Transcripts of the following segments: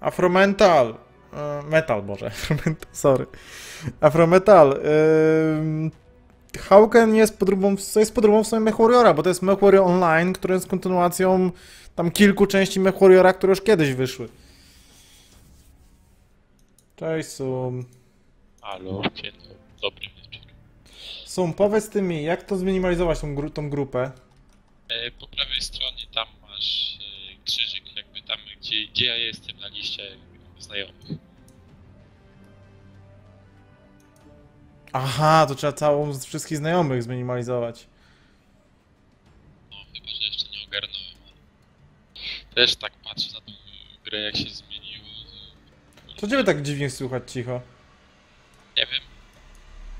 Afromental. E, metal, Boże. Afromental, sorry. Afrometal. Ym... Hauken jest podróbą, jest podróbą w sumie MechWarriora, bo to jest MechWarrior Online, który jest kontynuacją tam kilku części MechWarriora, które już kiedyś wyszły. Cześć Sum. Halo, dzień dobry wieczór. Sum, powiedz ty mi, jak to zminimalizować tą, gru tą grupę? E, po prawej stronie tam masz e, krzyżyk, jakby tam, gdzie, gdzie ja jestem na liście znajomych. Aha, to trzeba całą z wszystkich znajomych zminimalizować. No, chyba, że jeszcze nie ogarnąłem. Też tak patrzę na tą grę, jak się zmieniło. Co ciebie tak dziwnie słychać cicho? Nie wiem,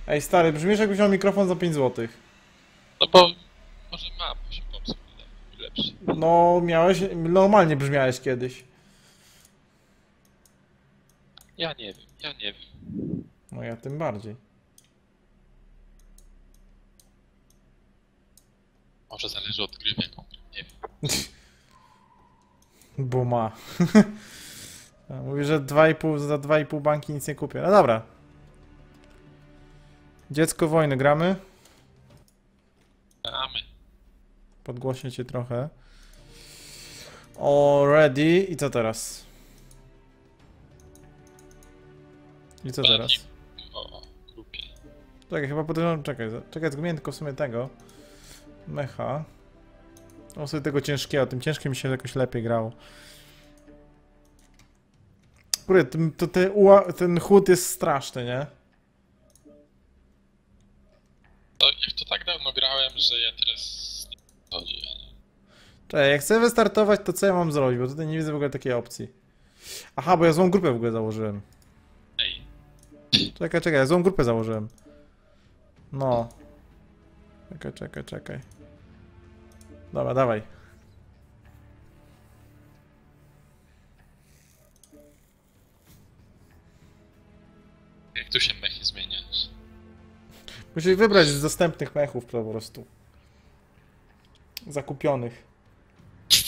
Ej stary, brzmisz jakbyś miał mikrofon za 5 zł. no bo może mam, No, miałeś, normalnie brzmiałeś kiedyś. Ja nie wiem, ja nie wiem. No ja tym bardziej. Może zależy od gry, jaką nie wiem. Bo ma. Mówi, że 2,5, za 2,5 banki nic nie kupię. No dobra. Dziecko wojny gramy. Mamy. Podgłośnię cię trochę. Already. I co teraz? I co teraz? O. Czekaj, chyba podejrzewam, czekaj, czekaj, zgubiłem tylko w sumie tego. Mecha. O sobie tego ciężkiego, tym ciężkim się jakoś lepiej grało. Kurde, to te, ten chłód jest straszny, nie? To jak to tak dawno grałem, że ja teraz chodzi, ale... Czekaj, jak chcę wystartować, to co ja mam zrobić? Bo tutaj nie widzę w ogóle takiej opcji. Aha, bo ja złą grupę w ogóle założyłem. Ej, Czekaj, czekaj, ja złą grupę założyłem. No. Czekaj, czekaj, czekaj. Dobra, dawaj. jak tu się mechy zmieniasz? Musisz wybrać z dostępnych mechów po prostu. Zakupionych.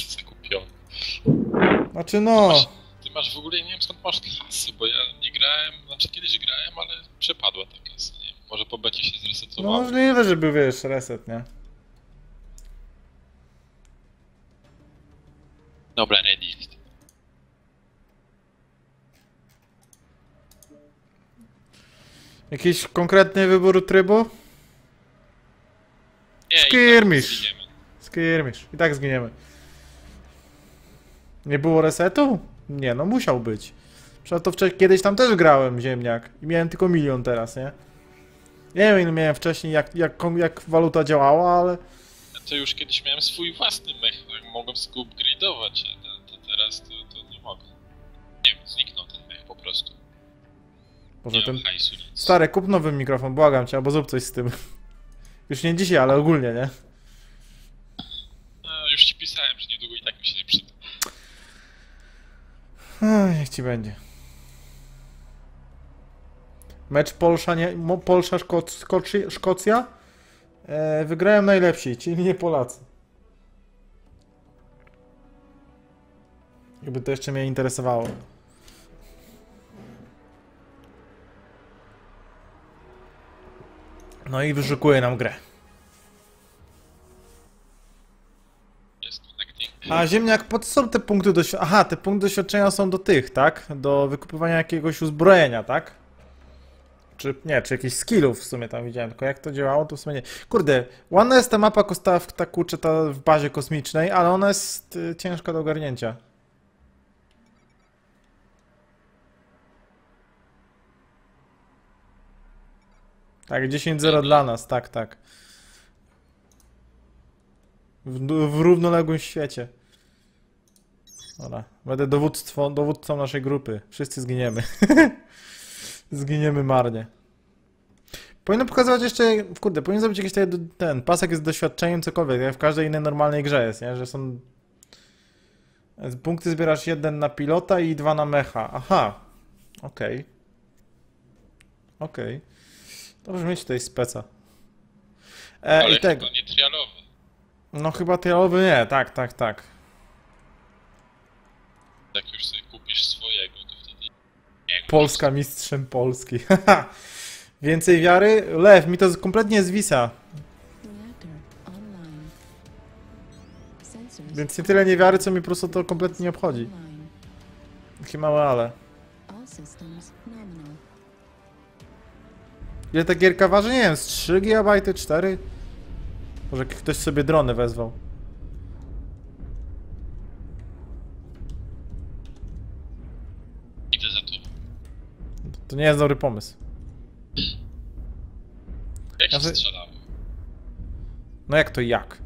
Zakupiony. Znaczy no... Ty masz w ogóle, nie wiem skąd masz kasy, bo ja nie grałem, znaczy kiedyś grałem, ale przepadła ta kasa, nie wiem, może po becie się No zresetowało. możliwe, że był, wiesz, reset, nie? Dobra, ready jest. Jakiś konkretny wybór trybu? Tak Skirmish. Skirmish. I tak zginiemy. Nie było resetu? Nie, no musiał być. Przecież to kiedyś tam też grałem ziemniak. I miałem tylko milion teraz, nie? Nie wiem ile miałem wcześniej, jak, jak, jak waluta działała, ale... Ja to już kiedyś miałem swój własny mech, mogłem sobie upgrade'ować, a te- teraz to, to nie mogę. Nie wiem, zniknął ten mech po prostu. Hajsu, nic. Stary, kup nowy mikrofon, błagam cię, albo zrób coś z tym. Już nie dzisiaj, ale ogólnie, nie? Już ci pisałem, że niedługo i tak mi się nie przyda. Ech, niech ci będzie. Mecz Polsza, nie, Polsza Szkoc, Szkocja. E, wygrają najlepsi, czyli nie Polacy. Jakby to jeszcze mnie interesowało. No i wyszukuje nam grę. A ziemniak, po co są te punkty doświadczenia? Aha, te punkty doświadczenia są do tych, tak? Do wykupywania jakiegoś uzbrojenia, tak? Czy nie, czy jakichś skillów w sumie tam widziałem, tylko jak to działało, to w sumie nie. Kurde, ładna jest ta mapa kosta w ta kurczę ta w bazie kosmicznej, ale ona jest y, ciężka do ogarnięcia. Tak, 10-0 dla nas, tak, tak. W, w równoległym świecie. Dobra, będę dowództwo, dowódcą naszej grupy. Wszyscy zginiemy. zginiemy marnie. Powinno pokazywać jeszcze, kurde, powinien zrobić jakiś ten, ten pasek jest doświadczeniem, cokolwiek, jak w każdej innej normalnej grze jest, nie? Że są... Punkty zbierasz jeden na pilota i dwa na mecha. Aha. Okej. Okej. Dobrze mieć tutaj speca. E, Ale i tego. chyba nie trialowy. No chyba tylowy nie, tak, tak, tak. Jak już sobie kupisz swojego, to wtedy... Polska mistrzem Polski. Więcej wiary? Lew, mi to kompletnie zwisa. Więc nie tyle niewiary, co mi po prostu to kompletnie nie obchodzi. Takie małe ale. Ile ta gierka waży? Nie wiem, z 3 GB, 4? Może ktoś sobie drony wezwał. To nie jest dobry pomysł. Jak Ja się strzelało? No jak to jak?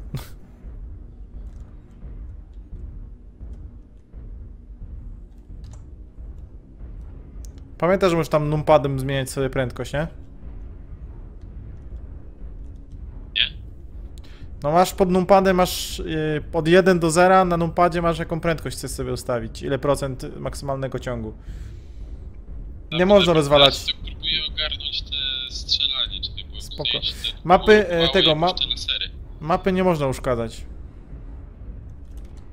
Pamiętasz, że możesz tam numpadem zmieniać sobie prędkość, nie? Nie? No masz pod numpadem, masz yy, od 1 do 0, na numpadzie masz jaką prędkość chcesz sobie ustawić, ile procent maksymalnego ciągu. Nie można rozwalać. próbuję ogarnąć te strzelanie, czy Spoko. Mapy, e, tego, ma-. Mapy nie można uszkadzać.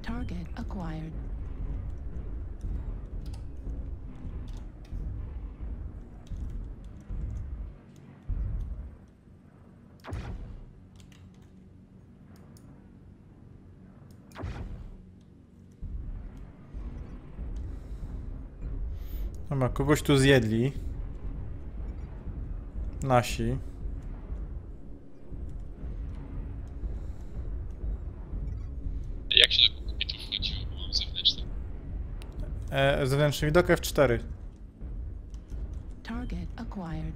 Target acquired. Dobra, kogoś tu zjedli. Nasi. Jak się do kokpitu wchodziło, bo mam zewnętrzny. E, zewnętrzny widok F4. Target acquired.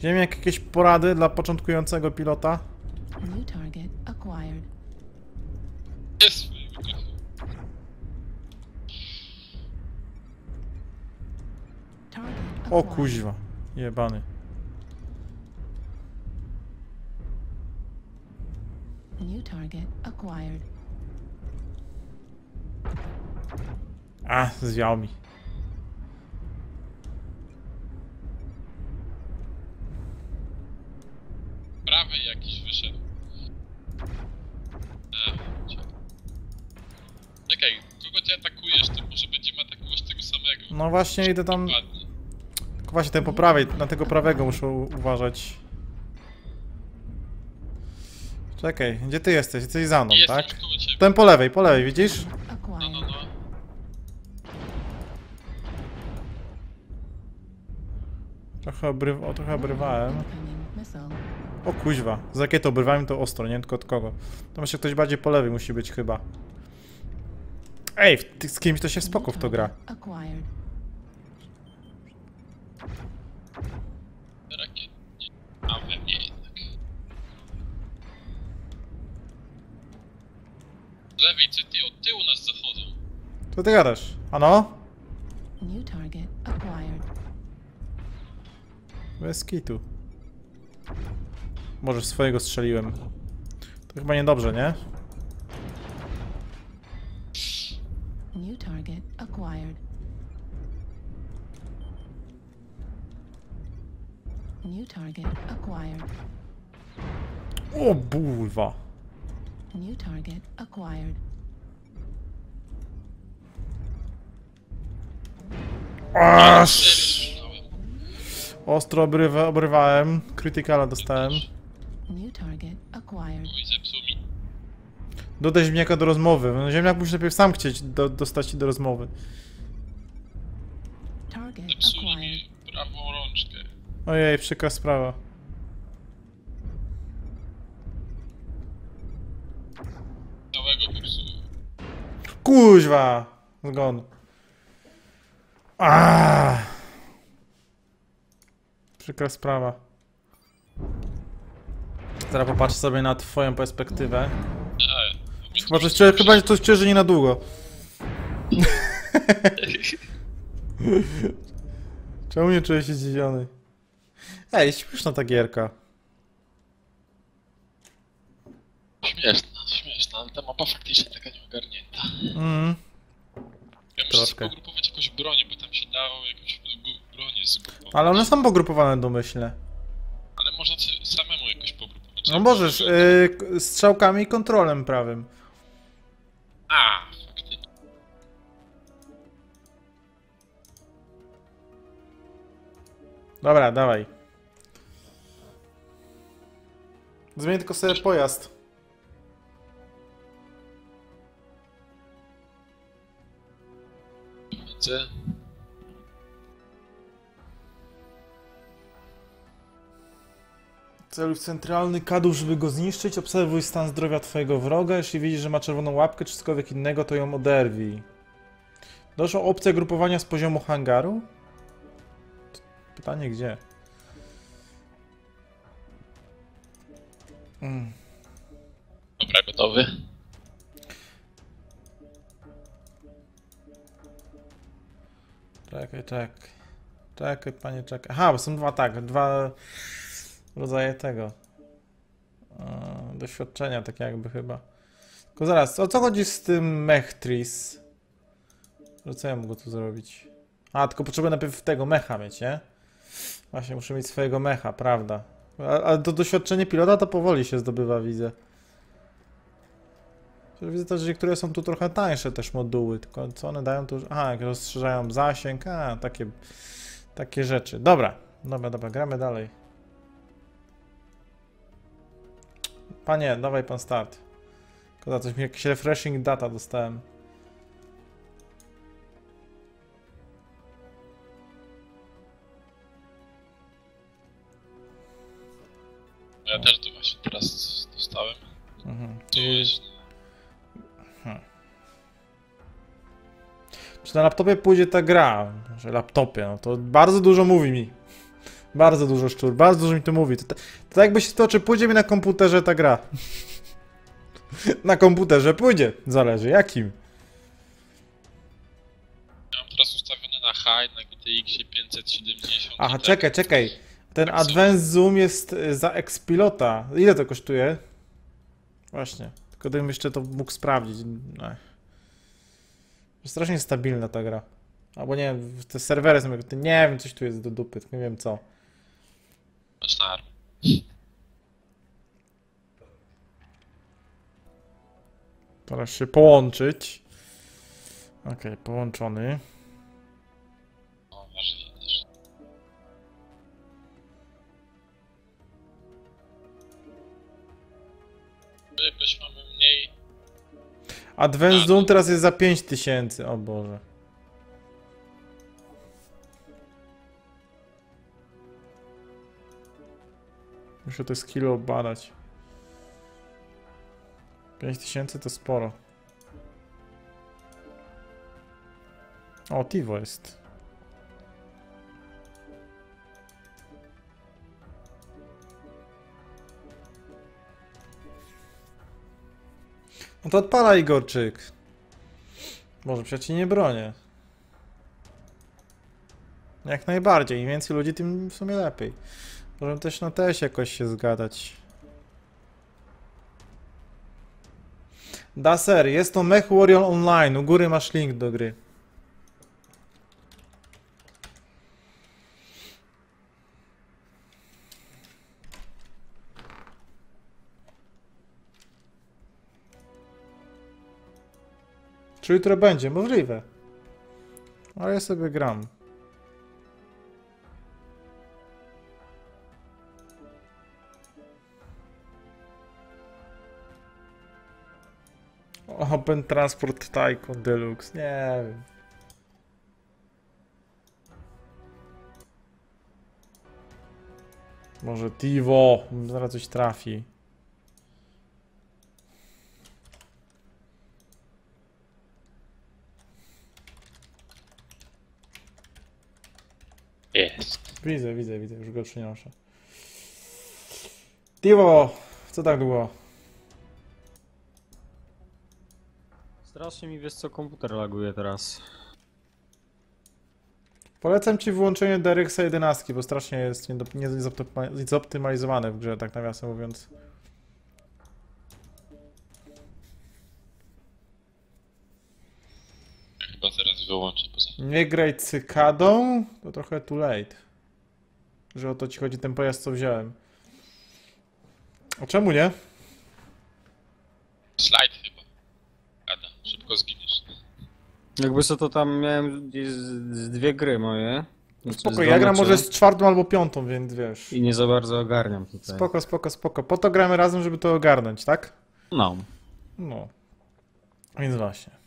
Ziemiak, jakieś porady dla początkującego pilota? O kuźwa. Jebany. New target acquired. A, zwiał mi. Prawy jakiś wyszedł. Cię- Czekaj, kogo ty atakujesz, to może będziemy atakować tego samego. No właśnie idę tam... Dokładnie. Tylko właśnie ten po prawej, na tego prawego muszę uważać. Czekaj, gdzie ty jesteś? Jesteś za mną, tak? już koło ciebie. Ten po lewej, po lewej, widzisz? No, no, no. Trochę, obryw o, trochę obrywałem. O kuźwa, z rakietą obrywałem to ostro, nie tylko od kogo. To jeszcze ktoś bardziej po lewej musi być chyba. Ej, w- z kimś to się spoko w to gra. Acquired. Z lewej CT od tyłu nas zachodzą. Co ty gadasz? Ano? New target acquired. Bez kitu. Może swojego strzeliłem. To chyba niedobrze, nie? New target acquired. New target acquired. O bulwa. New target acquired. Aż! Ostro obrywa, obrywałem. Krytykala dostałem. New target acquired. Mi. Dodaj ziemniaka do rozmowy. No, ziemniak musi najpierw sam chcieć do, dostać się do rozmowy. Target acquired. mi prawą rączkę. Ojej, przykra sprawa. Kuźwa! Zgon. Aaaa! Przykra sprawa. Teraz popatrz sobie na twoją perspektywę. Chyba coś czuję, chyba coś czuję, że nie na długo. Czemu nie czuję się zdziwiony? Ej, śmieszna ta gierka. Śmieszna, śmieszna, ale ta mapa faktycznie taka nieogarnięta. Mm. Ja muszę Troszkę. pogrupować jakąś bronię, bo tam się dało jakąś bronię zgrupować. Ale one są pogrupowane domyślnie. Ale można samemu jakoś Znaczy, No możesz, y, k- strzałkami i kontrolem prawym. A, faktycznie. Dobra, dawaj. Zmień tylko sobie pojazd. Widzę. Celuj centralny kadłub, żeby go zniszczyć. Obserwuj stan zdrowia twojego wroga. Jeśli widzisz, że ma czerwoną łapkę czy cokolwiek innego, to ją oderwij. Doszło opcja grupowania z poziomu hangaru? Pytanie gdzie? Mm. Dobra, gotowy. Czekaj, czekaj. Czekaj, panie, czekaj. Aha, bo są dwa, tak, dwa rodzaje tego. e, Doświadczenia, tak jakby chyba. Tylko zaraz, o co chodzi z tym Mechtris? Co ja mogę tu zrobić? A, tylko potrzebuję najpierw tego mecha mieć, nie? Właśnie, muszę mieć swojego mecha, prawda. Ale to doświadczenie pilota to powoli się zdobywa, widzę. Widzę też, że niektóre są tu trochę tańsze też moduły, tylko co one dają tu? Aha, jak rozszerzają zasięg, a takie, takie rzeczy. Dobra, dobra, dobra, gramy dalej. Panie, dawaj pan start. Koda, coś mi jakiś refreshing data dostałem. Ja też to właśnie teraz dostałem. Mhm. To jest... Czy na laptopie pójdzie ta gra? Że laptopie, no to bardzo dużo mówi mi. Bardzo dużo szczur, bardzo dużo mi to mówi. To, to, to jakby się to, czy pójdzie mi na komputerze ta gra. na komputerze pójdzie, zależy jakim. Ja mam teraz ustawione na high, na GTX 570. Aha, tak- czekaj, czekaj. Ten Tak. Advanced Zoom jest y, za expilota. Ile to kosztuje? Właśnie. Tylko gdybym jeszcze to mógł sprawdzić. Ech. Strasznie stabilna ta gra. Albo nie wiem, te serwery są jak... Nie wiem, coś tu jest do dupy, nie wiem co. Armę. Teraz się połączyć. Okej, połączony. O, masz Advanced A, Zoom no. teraz jest za 5000, o Boże. Muszę te skille obadać. 5000 to sporo. O, Tivo jest. No to odpala Igorczyk. Może przecież ci nie bronię. Jak najbardziej. Im więcej ludzi, tym w sumie lepiej. Możemy też na też jakoś się zgadać. Daser, jest to Mech Warrior Online. U góry masz link do gry. Czy jutro będzie? Możliwe. Ale ja sobie gram. Open Transport Tycoon Deluxe. Nie wiem. Może Tivo. Zaraz coś trafi. Jest. Widzę, widzę, widzę. Już go przyniosę. Tivo! Co tak długo? Strasznie mi wiesz co komputer laguje teraz. Polecam ci wyłączenie DirectXa 11, bo strasznie jest niezoptymalizowane w grze, tak nawiasem mówiąc. Chyba zaraz wyłączę poza. Nie graj cykadą, to trochę too late. Że o to ci chodzi ten pojazd, co wziąłem. A czemu nie? Slajd chyba. Gada, szybko zginiesz. Jakby co to tam miałem gdzieś z, z dwie gry moje. Znaczy Spoko, ja gram może z czwartą albo piątą, więc wiesz. I nie za bardzo ogarniam tutaj. Spoko, spoko, spoko. Po to gramy razem, żeby to ogarnąć, tak? No. No. Więc właśnie.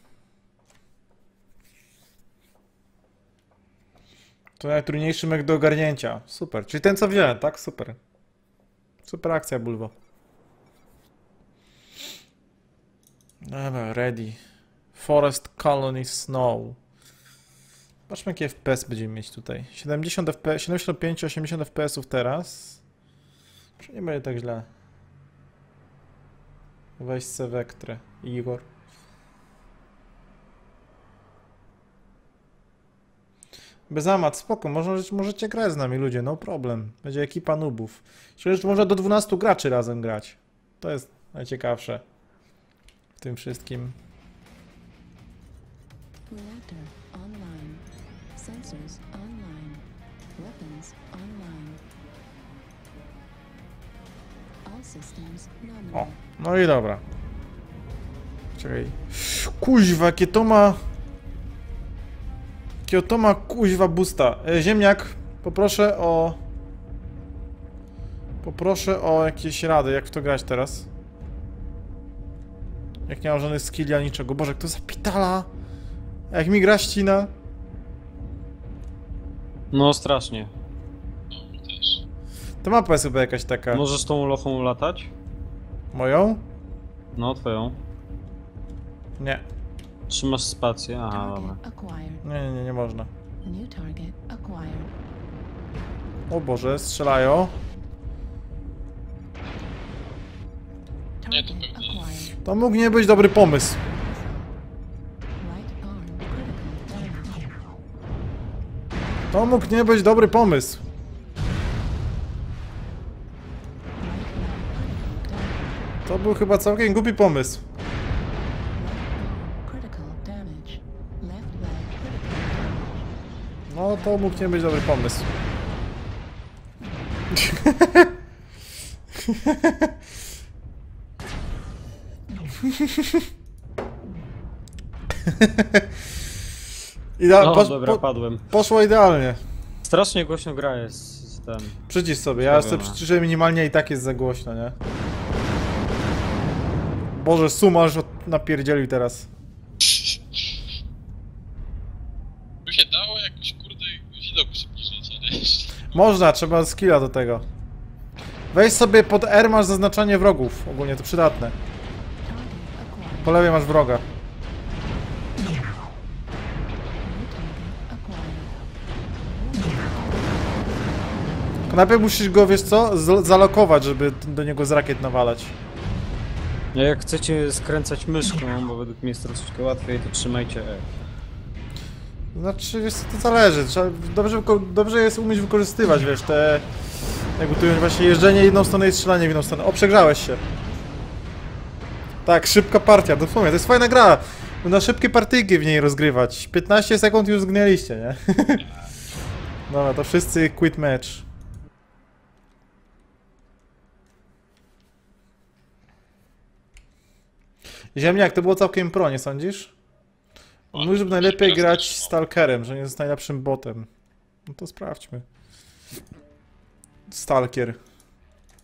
To najtrudniejszy mek do ogarnięcia. Super. Czyli ten co wziąłem, tak? Super. Super akcja, Bulwo. Dobra, ready. Forest Colony Snow. Patrzmy jakie FPS będziemy mieć tutaj. 70 FPS, 75, 80 FPS-ów teraz. Czy nie będzie tak źle? Weź se Vectrę, Igor. Bez amat, spoko, możecie, możecie grać z nami ludzie, no problem. Będzie ekipa nubów. Że można do 12 graczy razem grać. To jest najciekawsze w tym wszystkim. O, no i dobra. Czekaj. Kuźwa, jakie to ma... Jakie to ma kuźwa busta. E, ziemniak, poproszę o... Poproszę o jakieś rady, jak w to grać teraz. Jak nie mam żadnych skilli ani niczego. Boże, kto zapitala? Jak mi gra ścina? No strasznie. To mapa jest chyba jakaś taka. Możesz tą lochą latać? Moją? No, twoją. Nie. Trzymasz spację? Aha, dobra. Nie, nie, nie, nie można. O Boże, strzelają. Nie, to pewnie-. To mógł nie być dobry pomysł. To mógł nie być dobry pomysł. To był chyba całkiem głupi pomysł. To mógł nie być dobry pomysł. Idea- No posz- dobra, po, padłem. poszło idealnie. Strasznie głośno gra jest z ten. Przycisz sobie, ja sobie przyciszę minimalnie i tak jest za głośno, nie? Boże, suma już od- napierdzielił teraz. By się dało jakoś, kurde, widok przybliżyć, ale jeszcze... Można, trzeba skilla do tego. Weź sobie pod R masz zaznaczanie wrogów, ogólnie to przydatne. Po lewej masz wroga. Najpierw musisz go, wiesz co, zalokować, żeby do niego z rakiet nawalać. Jak chcecie skręcać myszką, bo według mnie jest troszeczkę łatwiej, to trzymajcie E. Znaczy, wiesz co, to zależy. Trzeba, dobrze, dobrze jest umieć wykorzystywać, wiesz, te... Jakby tu właśnie jeżdżenie jedną stronę i strzelanie w jedną stronę. O, przegrzałeś się. Tak, szybka partia, dosłownie, to jest fajna gra. Na szybkie partyjki w niej rozgrywać. 15 sekund już zgnęliście, nie? Dobra, to wszyscy quit match. Ziemniak, to było całkiem pro, nie sądzisz? Mówisz, żeby najlepiej grać Stalkerem, że nie jest najlepszym botem. No to sprawdźmy. Stalker.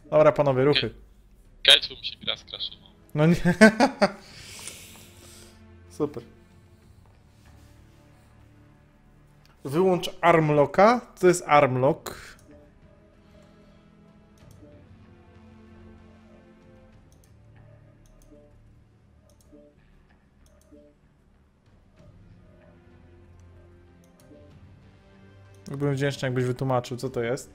Dobra, panowie, ruchy. Kajcu mi się gra skraszowała. No nie. Super. Wyłącz armlocka. To jest armlock. Byłem wdzięczny, jakbyś wytłumaczył, co to jest.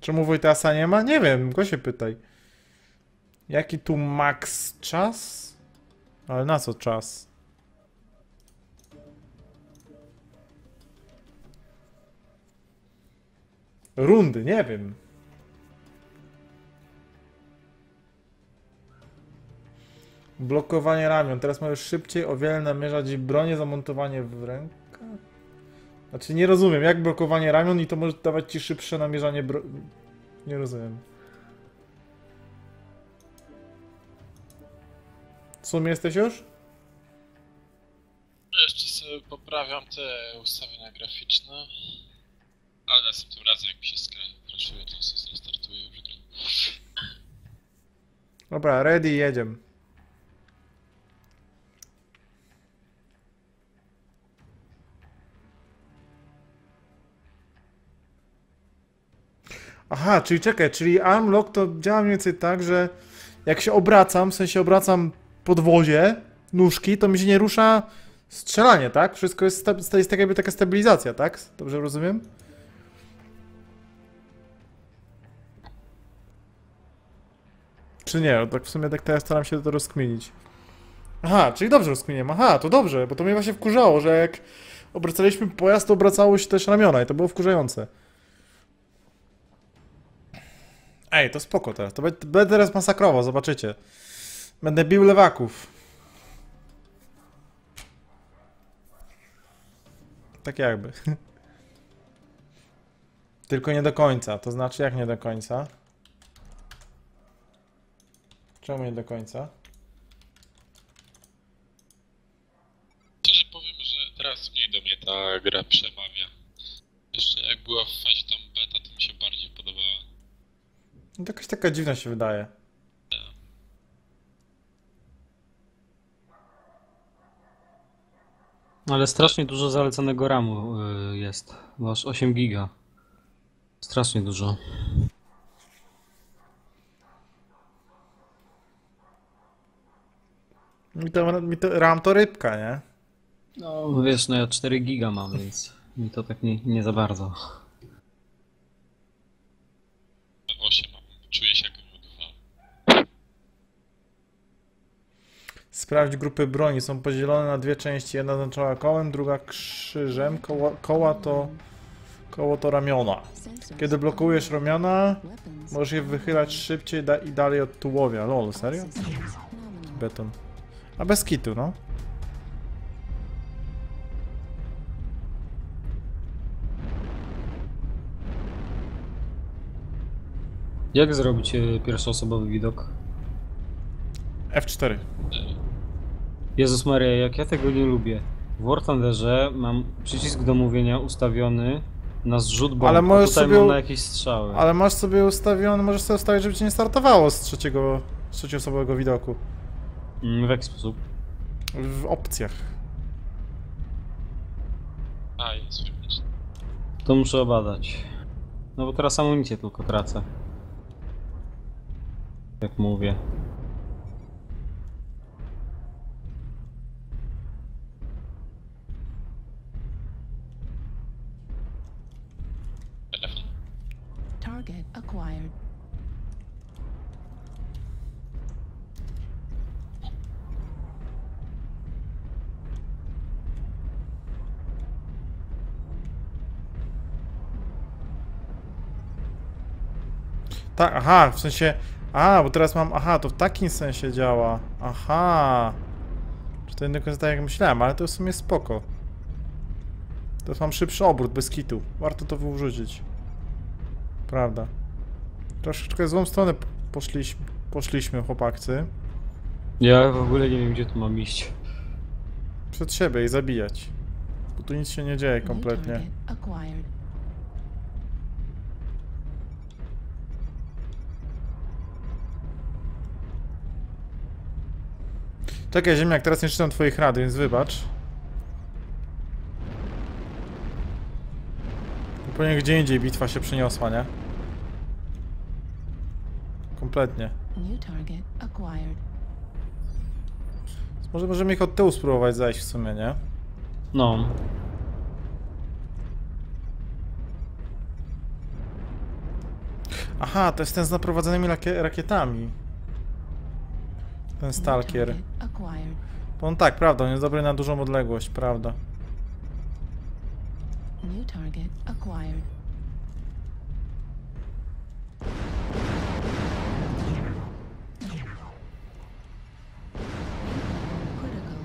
Czemu Wojtasa nie ma? Nie wiem, go się pytaj. Jaki tu max czas? Ale na co czas? Rundy, nie wiem. Blokowanie ramion. Teraz możesz szybciej o wiele namierzać bronię, zamontowanie w rękach. Znaczy nie rozumiem, jak blokowanie ramion i to może dawać ci szybsze namierzanie bro... Nie rozumiem. W sumie jesteś już? Jeszcze sobie poprawiam te ustawienia graficzne. Ale następnym razem jak mi się skraszuje, to sobie zrestartuję już grę. Dobra, ready, jedziemy. Aha, czyli czekaj, czyli arm lock to działa mniej więcej tak, że jak się obracam, w sensie obracam podwozie, nóżki, to mi się nie rusza strzelanie, tak? Wszystko jest, sta- jest tak jakby taka stabilizacja, tak? Dobrze rozumiem? Czy nie? No Tak w sumie tak teraz staram się to rozkminić. Aha, czyli dobrze rozkminiłem. Aha, to dobrze, bo to mnie właśnie wkurzało, że jak obracaliśmy pojazd, to obracało się też ramiona i to było wkurzające. Ej, to spoko teraz. To będę teraz masakrował, zobaczycie. Będę bił lewaków. Tak jakby. Tylko nie do końca. To znaczy jak nie do końca? Czemu nie do końca? Szczerze powiem, że teraz mniej do mnie ta gra przemawia. Jeszcze jak była w fazie tam beta, to mi się bardziej podobała. No to jakaś taka dziwna się wydaje. Ale strasznie dużo zalecanego ramu y, jest. Aż 8 giga. Strasznie dużo. Mi to, mi to RAM to rybka, nie? No wiesz, no ja 4 giga mam, więc mi to tak nie, nie za bardzo. 8 mam, czuję się dwa. Sprawdź grupy broni. Są podzielone na dwie części. Jedna zaznaczona kołem, druga krzyżem. Koła, koła to... Koło to ramiona. Kiedy blokujesz ramiona, możesz je wychylać szybciej da i dalej od tułowia. Lol, serio? Beton. A bez kitu, no. Jak zrobić y, pierwszoosobowy widok? F4. Jezus Maria, jak ja tego nie lubię. W War Thunderze mam przycisk do mówienia ustawiony na zrzut bomb, Ale możesz tutaj sobie mam na jakieś strzały. Ale masz sobie ustawiony, możesz sobie ustawić, żeby cię nie startowało z trzeciego, z trzecioosobowego widoku. Mm, w jaki sposób? W opcjach. A, jest. To muszę obadać. No bo teraz amunicję tylko tracę. Jak mówię. Target acquired. Tak, aha, w sensie. A, bo teraz mam. Aha, to w takim sensie działa. Aha. Czy to nie do tak jak myślałem, ale to w sumie spoko. Teraz mam szybszy obrót bez kitu. Warto to wyrzucić. Prawda. Troszeczkę w złą stronę poszliśmy, poszliśmy chłopakcy. Ja w ogóle nie wiem gdzie tu mam iść. Przed siebie i zabijać. Bo tu nic się nie dzieje New kompletnie. Czekaj, Ziemniak, teraz nie czytam twoich rad, więc wybacz. Zupełnie gdzie indziej bitwa się przeniosła, nie? Kompletnie. Może możemy ich od tyłu spróbować zajść w sumie, nie? No. Aha, to jest ten z naprowadzonymi rakietami. Ten stalkier. on tak, prawda, on jest dobry na dużą odległość, prawda. New target acquired. Critical.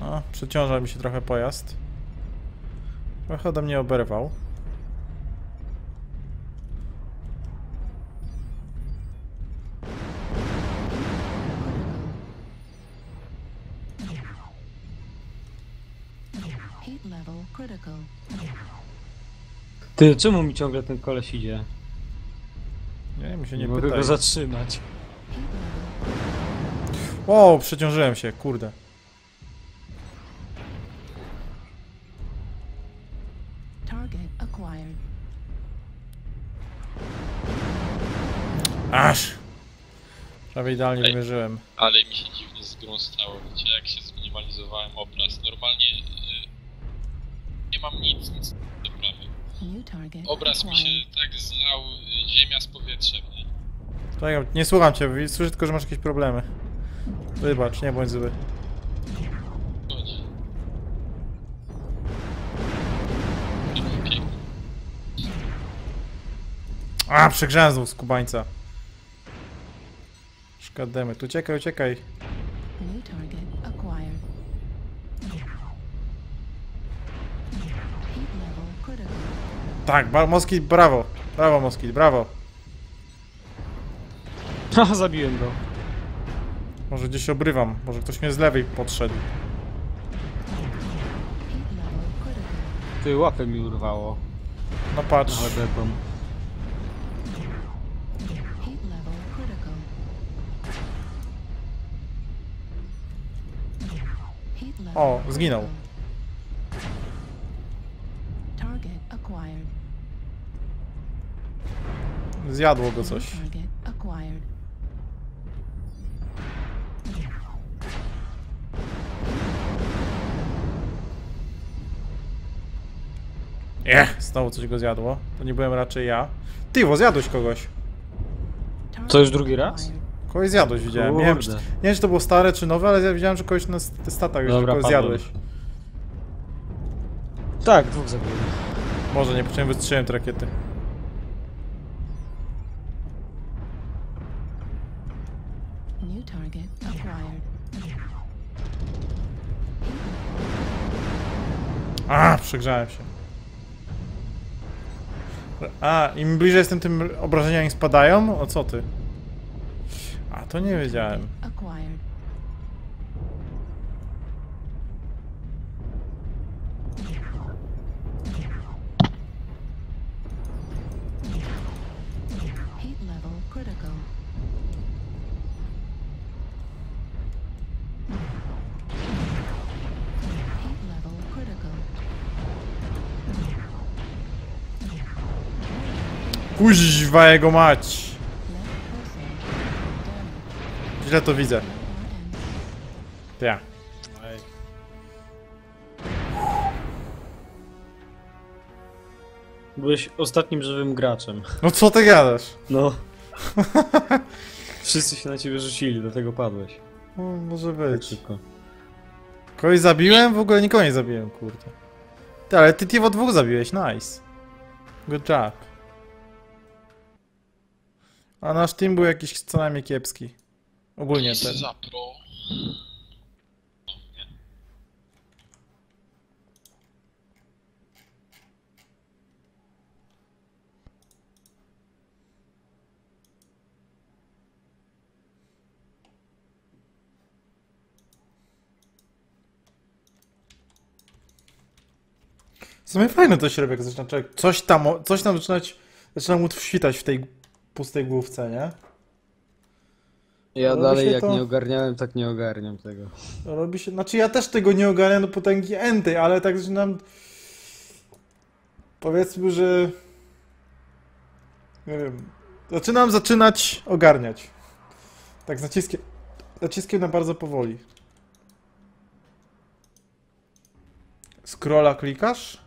No, przeciąża mi się trochę pojazd. Trochę ode mnie oberwał. Ty, czemu mi ciągle ten koleś idzie? Nie, mi się Nie nie mogę pytaj. go zatrzymać. Wow, przeciążyłem się, kurde. target acquired. Aż! Prawie idealnie Ej. wymierzyłem. Ale mi się dziwnie z grą stało, wiecie, jak się zminimalizowałem obraz. Normalnie y, nie mam nic, nic do prawy. New target Obraz mi się tak zlał ziemia z powietrzem, nie? Czekaj, nie słucham cię, słyszę tylko, że masz jakieś problemy. Wybacz, nie bądź zły. A, przegrzałem znów skubańca. Szkademy, tu uciekaj, uciekaj. Tak, Moskit, brawo. Brawo, Moskit, brawo. Ha, zabiłem go. Może gdzieś obrywam, może ktoś mnie z lewej podszedł. Ty, łapę mi urwało. No patrz. O, zginął. Zjadło go coś. Ech, znowu coś go zjadło. To nie byłem raczej ja. Ty, bo zjadłeś kogoś. To już drugi raz? Kogoś zjadłeś, widziałem. Nie wiem, czy, nie wiem, czy to było stare, czy nowe, ale ja widziałem, że kogoś na st- statach już kogoś zjadłeś. Tak, dwóch zabiłem. Może nie poczułem, wystrzeliłem te rakiety. Przegrzałem się. A, im bliżej jestem, tym obrażenia im spadają? O co ty? A, to nie wiedziałem. Kuźwa jego mać! Źle to widzę. Ja. Byłeś ostatnim żywym graczem. No co ty gadasz? No. Wszyscy się na ciebie rzucili, dlatego padłeś. No, może Tak być. szybko. Kogoś zabiłem? W ogóle nikogo nie zabiłem, kurde. Ty, ale ty Tivo dwóch zabiłeś, nice. Good job. A nasz team był jakiś co najmniej kiepski. Ogólnie ten. Za pro. W sumie fajne to się robi, jak zaczyna człowiek coś tam, coś tam zaczynać, zaczyna mu świtać w tej pustej główce, nie? Ja Robi dalej jak to- nie ogarniałem, tak nie ogarniam tego. Robi się, znaczy ja też tego nie ogarniam do potęgi enty, ale tak zaczynam, powiedzmy, że, nie wiem, zaczynam zaczynać ogarniać. Tak z naciskiem, naciskiem na bardzo powoli. Scrolla klikasz?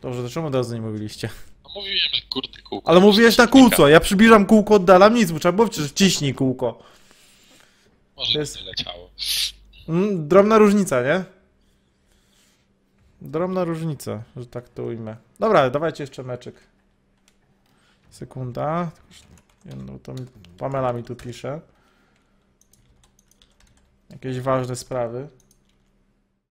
Dobrze, to czemu od razu nie mówiliście? No mówiłem, że kurde kółko. Ale mówiłeś na kółco, ja przybliżam kółko, oddalam nic, bo trzeba było przecież wciśnij kółko. Może jest- nie leciało. Mm, drobna różnica, nie? Drobna różnica, że tak to ujmę. Dobra, dawajcie jeszcze meczek. Sekunda. No to Pamela mi tu pisze. Jakieś ważne sprawy.